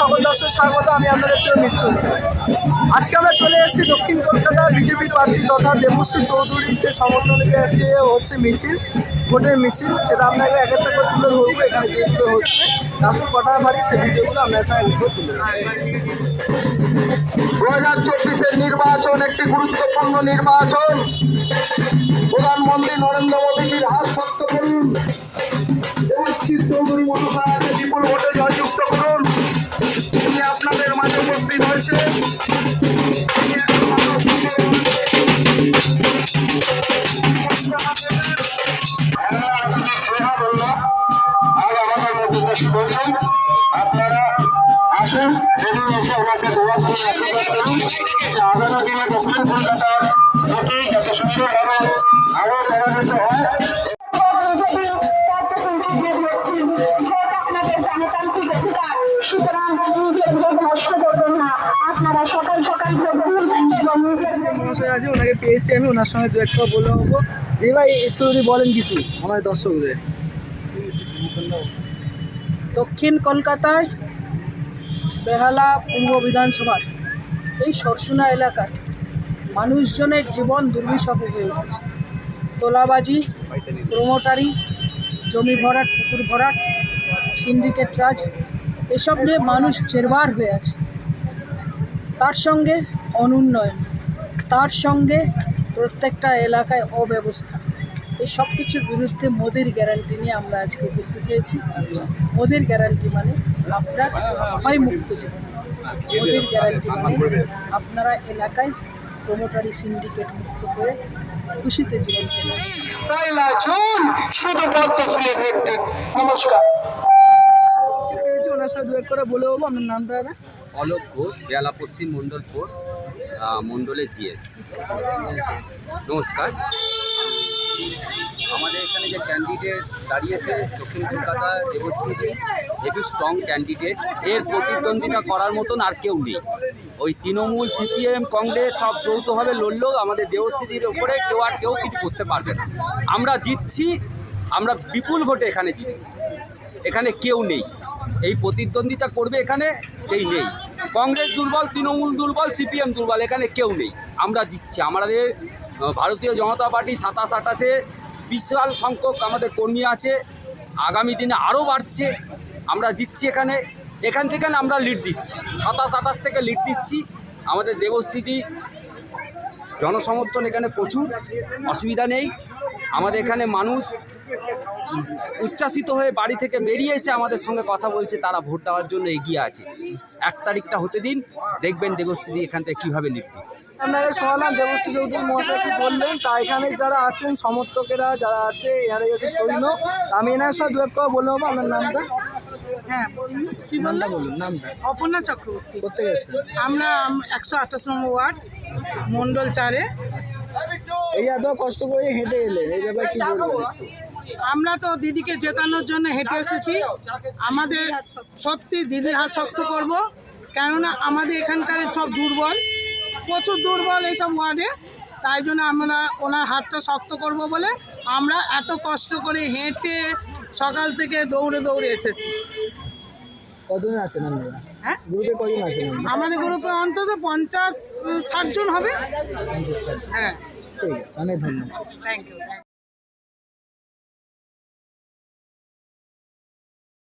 সকল দর্শক স্বাগত, আমি আপনাদের প্রিয় মিত্র। আজকে আমরা চলে এসেছি দক্ষিণ কলকাতার বিজেপি প্রার্থী তথা দেবশ্রী চৌধুরীর যে সমর্থনে আজকে হচ্ছে মিছিল, ভোটের মিছিল, সেটা আপনাকে এক একটা করে তুলে ধরবো। এখানে যেগুলো হচ্ছে আসুন কটা বাড়ি সে ভিডিওগুলো আপনার সঙ্গে তুলে। দু হাজার চব্বিশের নির্বাচন, একটি গুরুত্বপূর্ণ নির্বাচন। প্রধানমন্ত্রী নরেন্দ্র মোদীজির হাত বলছেন আপনারা আসুন যদি এসে ওনাকে দোয়া করে আশীর্বাদ করুন। আগামী দিনে দক্ষিণ কলকাতার ভোটে যাতে সুন্দরভাবে আরও প্রভাবিত হয়। এবং আছে ওনাকে পেয়েছি আমি, ওনার সঙ্গে দু একটা বলে হব এই ভাই, একটু যদি বলেন কিছু আমার দর্শকদের। দক্ষিণ কলকাতায় বেহালা পূর্ব বিধানসভার এই সরসুনা এলাকার মানুষজনের জীবন দুর্বিষহ হয়ে উঠেছে। তোলাবাজি, প্রমোটারি, জমি ভরাট, পুকুর ভরাট, সিন্ডিকেট রাজ, এসব নিয়ে মানুষ জেরবার হয়ে আছে। তার সঙ্গে অনুন্নয়ন, তার সঙ্গে প্রত্যেকটা এলাকায় অব্যবস্থা। এই সব কিছুর বিরুদ্ধে মোদের গ্যারান্টি নিয়ে আমরা আজকে উপস্থিত হয়েছি। মোদের গ্যারান্টি মানে আপনার ভয়মুক্ত জীবন। মোদির গ্যারান্টি মানে আপনারা এলাকায় প্রমোটারি সিন্ডিকেট মুক্ত করে খুশিতে জীবন তাই শুধু পদ্ম নমস্কার। পেয়েছি? ওনার দু এক করে বলে হব আপনার নামটা দাদা? অলোক ঘোষ বেয়ালা পশ্চিম আহ, মণ্ডলের জিএস নমস্কার। আমাদের এখানে যে ক্যান্ডিডেট দাঁড়িয়েছে দক্ষিণ Kolkata Debashree heavy strong candidate এর প্রতিদ্বন্দ্বিতা করার মতন আর কেউ নেই। ওই তৃণমূল, সিপিএম, কংগ্রেস সব যৌথভাবে লড়লেও আমাদের দেবশ্রীর ওপরে কেউ আর কেউ কিছু করতে পারবে না। আমরা জিতছি, আমরা বিপুল ভোটে এখানে জিতছি। এখানে কেউ নেই। এই প্রতিদ্বন্দ্বিতা করবে এখানে, সেই নেই। কংগ্রেস দুর্বল, তৃণমূল দুর্বল, সিপিএম দুর্বল, এখানে কেউ নেই। আমরা দিচ্ছি আমাদের ভারতীয় জনতা পার্টি সাতাশ আঠাশে বিশাল সংখ্যক আমাদের কর্মী আছে। আগামী দিনে আরও বাড়ছে। আমরা জিতছি এখানে। এখান থেকে আমরা লিড দিচ্ছি। সাতাশ আঠাশ থেকে লিড দিচ্ছি। আমাদের দেবশ্রীদি জনসমর্থন এখানে প্রচুর। অসুবিধা নেই। আমাদের এখানে মানুষ উচ্ছ্বাসিত হয়ে বাড়ি থেকে বেরিয়ে এসে আমাদের সঙ্গে কথা বলছে তারা ভোট দেওয়ার জন্য এগিয়ে আছে। এক তারিখটা হতে দিন দেখবেন দেবশ্রী এখান থেকে কীভাবে দিচ্ছে। আপনাকে শোনালাম দেবশ্রী চৌধুরী মহাশয়কে বললেন তা এখানে যারা আছেন সমর্থকেরা যারা আছে এখানে গেছে সৈন্য। আমি এনার সঙ্গে দু এক করে বলে হব আপনার নামটা? হ্যাঁ কি নামটা বলুন নামটা। অপর্ণা চক্রবর্তী। করতে গেছেন আমরা একশো আঠাশ নম্বর ওয়ার্ড মণ্ডল চারে। এই এত কষ্ট করে হেঁটে এলেন এই ব্যাপারে কি একটু? আমরা তো দিদিকে জেতানোর জন্য হেঁটে এসেছি। আমাদের সত্যি দিদির হাত শক্ত করব কেননা আমাদের এখানকার সব দুর্বল প্রচুর দুর্বল এইসব ওয়ার্ডে। তাই জন্য আমরা ওনার হাতটা শক্ত করব বলে আমরা এত কষ্ট করে হেঁটে সকাল থেকে দৌড়ে দৌড়ে এসেছি। কতজন আছেন আপনারা? হ্যাঁ? গ্রুপে কজন আছেন আমাদের গ্রুপে অন্তত পঞ্চাশ ষাট জন হবে। হ্যাঁ। ঠিক আছে অনেক ধন্যবাদ। Thank you